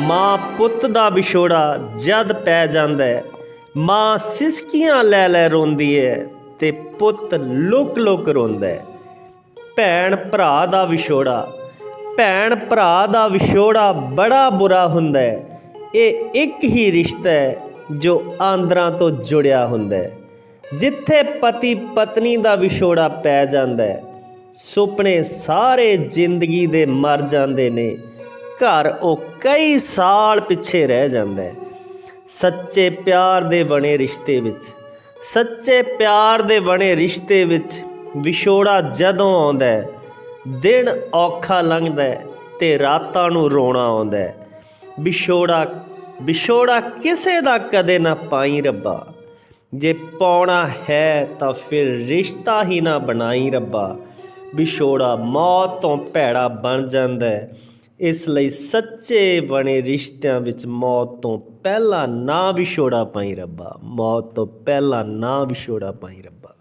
ਮਾਂ ਪੁੱਤ ਦਾ ਵਿਛੋੜਾ ਜਦ ਪੈ ਜਾਂਦਾ ਹੈ, ਮਾਂ ਸਿਸਕੀਆਂ ਲੈ ਲੈ ਰੋਂਦੀ ਹੈ ਤੇ ਪੁੱਤ ਲੁਕ ਲੁਕ ਰੋਂਦਾ ਹੈ। ਭੈਣ ਭਰਾ ਦਾ ਵਿਛੋੜਾ, ਭੈਣ ਭਰਾ ਦਾ ਵਿਛੋੜਾ ਬੜਾ ਬੁਰਾ ਹੁੰਦਾ ਹੈ। ਇਹ ਇੱਕ ਹੀ ਰਿਸ਼ਤਾ ਹੈ ਜੋ ਆਂਦਰਾਂ ਤੋਂ ਜੁੜਿਆ ਹੁੰਦਾ ਹੈ। ਜਿੱਥੇ ਪਤੀ ਪਤਨੀ ਦਾ ਵਿਛੋੜਾ ਪੈ ਜਾਂਦਾ ਹੈ, ਸੁਪਨੇ ਸਾਰੇ ਜ਼ਿੰਦਗੀ ਦੇ ਮਰ ਜਾਂਦੇ ਨੇ। ਘਰ ਉਹ ਕਈ ਸਾਲ ਪਿੱਛੇ ਰਹਿ ਜਾਂਦਾ ਹੈ। ਸੱਚੇ ਪਿਆਰ ਦੇ ਬਣੇ ਰਿਸ਼ਤੇ ਵਿੱਚ, ਸੱਚੇ ਪਿਆਰ ਦੇ ਬਣੇ ਰਿਸ਼ਤੇ ਵਿੱਚ ਵਿਛੋੜਾ ਜਦੋਂ ਆਉਂਦਾ ਹੈ, ਦਿਨ ਔਖਾ ਲੰਘਦਾ ਹੈ ਤੇ ਰਾਤਾਂ ਨੂੰ ਰੋਣਾ ਆਉਂਦਾ ਹੈ। ਵਿਛੋੜਾ ਵਿਛੋੜਾ ਕਿਸੇ ਦਾ ਕਦੇ ਨਾ ਪਾਈ ਰੱਬਾ। ਜੇ ਪਾਉਣਾ ਹੈ ਤਾਂ ਫਿਰ ਰਿਸ਼ਤਾ ਹੀ ਨਾ ਬਣਾਈ ਰੱਬਾ। ਵਿਛੋੜਾ ਮੌਤ ਤੋਂ ਭੈੜਾ ਬਣ ਜਾਂਦਾ ਹੈ। ਇਸ ਲਈ ਸੱਚੇ ਬਣੇ ਰਿਸ਼ਤਿਆਂ ਵਿੱਚ ਮੌਤ ਤੋਂ ਪਹਿਲਾਂ ਨਾ ਵਿਛੋੜਾ ਪਾਈ ਰੱਬਾ, ਮੌਤ ਤੋਂ ਪਹਿਲਾਂ ਨਾ ਵਿਛੋੜਾ ਪਾਈ ਰੱਬਾ।